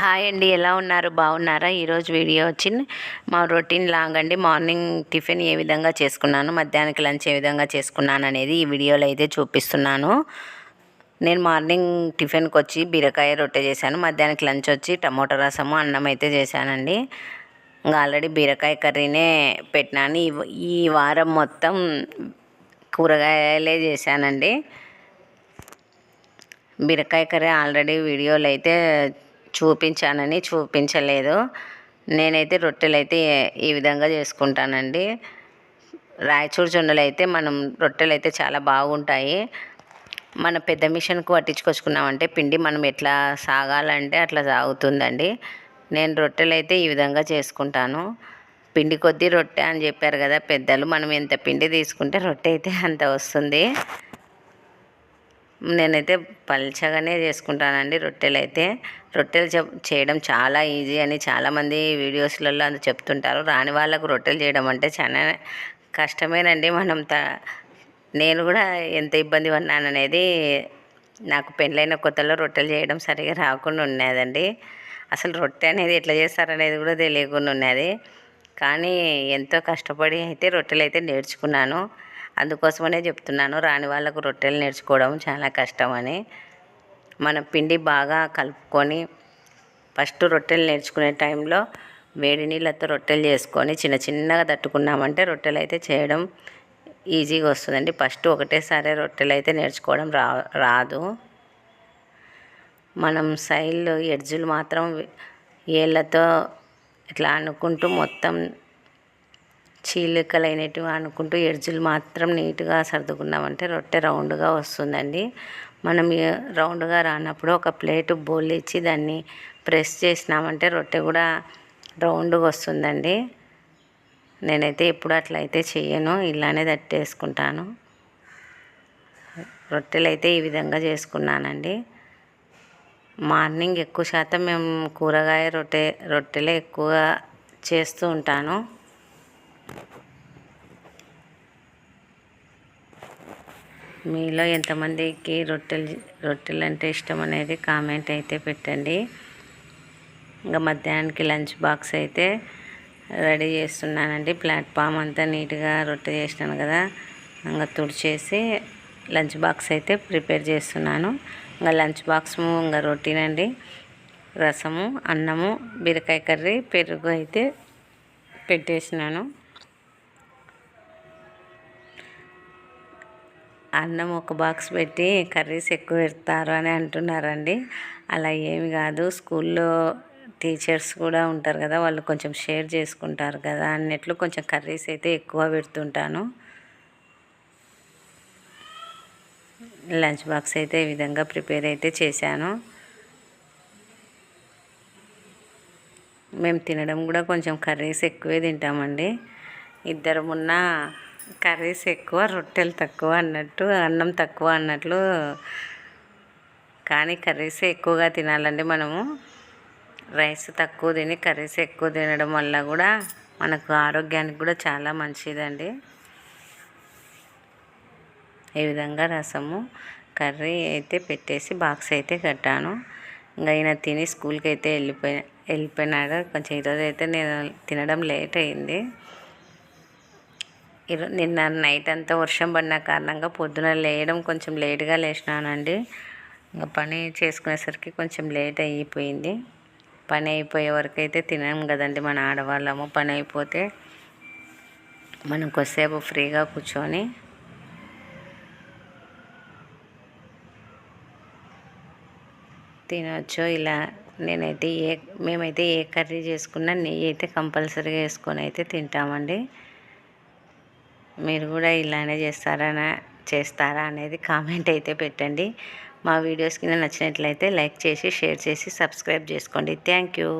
Hi అండి ఎలా ఉన్నారు? బాగున్నారా? ఈరోజు వీడియో వచ్చి మా రొటీన్ లాంగ్ అండి. మార్నింగ్ టిఫిన్ ఏ విధంగా చేసుకున్నాను మధ్యాహ్నానికి లంచ్ ఏ విధంగా చేసుకున్నాను అనేది ఈ వీడియోలో అయితే చూపిస్తున్నాను. నేను మార్నింగ్ టిఫిన్కి వచ్చి బీరకాయ రొట్టె చేశాను మధ్యాహ్నానికి లంచ్ వచ్చి టమోటా రసము అన్నం అయితే చేశానండి. ఇంకా ఆల్రెడీ బీరకాయ కర్రీనే పెట్టినాను. ఈ వారం మొత్తం కూరగాయలే చేశానండి. బీరకాయ కర్రీ ఆల్రెడీ వీడియోలో అయితే చూపించానని చూపించలేదు. నేనైతే రొట్టెలు అయితే ఈ విధంగా చేసుకుంటానండి. రాయచూరు జొన్నలు అయితే మనం రొట్టెలు అయితే చాలా బాగుంటాయి. మన పెద్ద మిషన్కు పట్టించుకొచ్చుకున్నామంటే పిండి మనం ఎట్లా సాగాలంటే అట్లా సాగుతుందండి. నేను రొట్టెలు అయితే ఈ విధంగా చేసుకుంటాను. పిండి కొద్దీ రొట్టె అని చెప్పారు కదా పెద్దలు మనం ఎంత పిండి తీసుకుంటే రొట్టె అయితే అంత వస్తుంది. నేనైతే పల్చగానే చేసుకుంటానండి రొట్టెలు అయితే. రొట్టెలు చేయడం చాలా ఈజీ అని చాలామంది వీడియోస్లలో అది చెప్తుంటారు. రాని వాళ్ళకు రొట్టెలు చేయడం అంటే చాలా కష్టమేనండి. మనం త నేను కూడా ఎంత ఇబ్బంది పడినాననేది నాకు పెళ్ళైన కొత్తలో రొట్టెలు చేయడం సరిగా రాకుండా ఉన్నదండి అసలు రొట్టె అనేది ఎట్లా చేస్తారనేది కూడా తెలియకుండా ఉన్నది కానీ ఎంతో కష్టపడి అయితే రొట్టెలు అయితే నేర్చుకున్నాను. అందుకోసమనే చెప్తున్నాను. రాని వాళ్ళకు రొట్టెలు నేర్చుకోవడం చాలా కష్టమని. మన పిండి బాగా కలుపుకొని ఫస్ట్ రొట్టెలు నేర్చుకునే టైంలో వేడి నీళ్ళతో రొట్టెలు చేసుకొని చిన్న చిన్నగా తట్టుకున్నామంటే రొట్టెలు అయితే చేయడం ఈజీగా వస్తుందండి. ఫస్ట్ ఒకటేసారి రొట్టెలు అయితే నేర్చుకోవడం రా రాదు. మనం సైడ్లు ఎడ్జులు మాత్రం ఏళ్ళతో ఇట్లా అనుకుంటూ మొత్తం చీలికలైనటివి అనుకుంటూ ఎడ్జులు మాత్రం నీట్గా సర్దుకున్నామంటే రొట్టె రౌండ్గా వస్తుందండి. మనం రౌండ్గా రానప్పుడు ఒక ప్లేటు బోల్ ఇచ్చి దాన్ని ప్రెస్ చేసినామంటే రొట్టె కూడా రౌండ్గా వస్తుందండి. నేనైతే ఎప్పుడు అట్లయితే చేయను ఇలానే తట్టేసుకుంటాను. రొట్టెలు అయితే ఈ విధంగా చేసుకున్నానండి. మార్నింగ్ ఎక్కువ శాతం మేము కూరగాయ రొట్టె రొట్టెలే ఎక్కువగా చేస్తూ ఉంటాను. మీలో ఎంతమందికి రొట్టెలు రొట్టెలు అంటే ఇష్టం అనేది కామెంట్ అయితే పెట్టండి. ఇంకా మధ్యాహ్నానికి లంచ్ బాక్స్ అయితే రెడీ చేస్తున్నానండి. ప్లాట్ఫామ్ అంతా నీట్గా రొట్టె చేసినాను కదా. ఇంకా తుడిచేసి లంచ్ బాక్స్ అయితే ప్రిపేర్ చేస్తున్నాను. ఇంకా లంచ్ బాక్స్ ఇంకా రొట్టినండి రసము అన్నము బీరకాయ కర్రీ పెరుగు అయితే పెట్టేసినాను. అన్నం ఒక బాక్స్ పెట్టి కర్రీస్ ఎక్కువ పెడతారు అని అంటున్నారండి. అలా ఏమి కాదు. స్కూల్లో టీచర్స్ కూడా ఉంటారు కదా వాళ్ళు కొంచెం షేర్ చేసుకుంటారు కదా అన్నట్లు కొంచెం కర్రీస్ అయితే ఎక్కువ పెడుతుంటాను. లంచ్ బాక్స్ అయితే ఈ విధంగా ప్రిపేర్ అయితే చేశాను. మేము తినడం కూడా కొంచెం కర్రీస్ ఎక్కువే తింటామండి. ఇద్దరం ఉన్నా కర్రీస్ ఎక్కువ రొట్టెలు తక్కువ అన్నట్టు అన్నం తక్కువ అన్నట్లు కానీ కర్రీస్ ఎక్కువగా తినాలండి మనము. రైస్ తక్కువ తిని కర్రీస్ ఎక్కువ తినడం వల్ల కూడా మనకు ఆరోగ్యానికి కూడా చాలా మంచిదండి. ఈ విధంగా రసము కర్రీ అయితే పెట్టేసి బాక్స్ అయితే కట్టాను. ఇంకా ఈయన తిని స్కూల్కి అయితే వెళ్ళిపోయి వెళ్ళిపోయినాడు. కొంచెం ఈరోజు అయితే నేను తినడం లేట్ అయింది. నిన్న నైట్ అంతా వర్షం పడిన కారణంగా పొద్దున లేయడం కొంచెం లేట్గా లేచినానండి. ఇంకా పని చేసుకునేసరికి కొంచెం లేట్ అయిపోయింది. పని అయిపోయే వరకు అయితే తినం కదండి మన ఆడవాళ్ళము. పని అయిపోతే మనం కొద్దిసేపు ఫ్రీగా కూర్చొని తినవచ్చు ఇలా నేనైతే ఏ మేమైతే ఏ కర్రీ చేసుకున్నా నెయ్యి అయితే కంపల్సరీగా వేసుకొని అయితే తింటామండి. మీరు కూడా ఇలానే చేస్తారా చేస్తారా అనేది కామెంట్ అయితే పెట్టండి. మా వీడియోస్ కింద నచ్చినట్లయితే లైక్ చేసి షేర్ చేసి సబ్స్క్రైబ్ చేసుకోండి. Thank you.